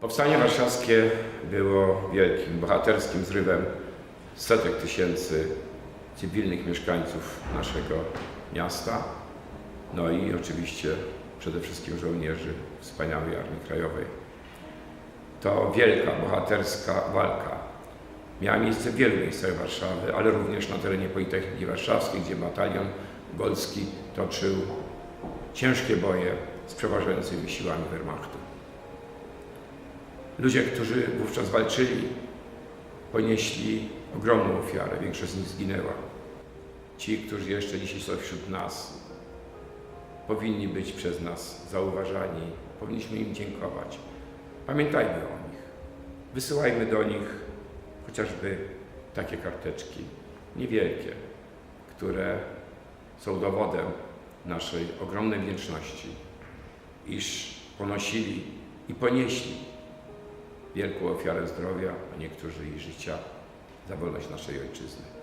Powstanie Warszawskie było wielkim, bohaterskim zrywem setek tysięcy cywilnych mieszkańców naszego miasta, no i oczywiście przede wszystkim żołnierzy wspaniałej Armii Krajowej. To wielka, bohaterska walka miała miejsce w wielu miejscach Warszawy, ale również na terenie Politechniki Warszawskiej, gdzie batalion Golski toczył ciężkie boje z przeważającymi siłami Wehrmachtu. Ludzie, którzy wówczas walczyli, ponieśli ogromną ofiarę, większość z nich zginęła. Ci, którzy jeszcze dzisiaj są wśród nas, powinni być przez nas zauważani, powinniśmy im dziękować. Pamiętajmy o nich. Wysyłajmy do nich chociażby takie karteczki, niewielkie, które są dowodem naszej ogromnej wdzięczności, iż ponosili i ponieśli wielką ofiarę zdrowia, a niektórzy i życia za wolność naszej ojczyzny.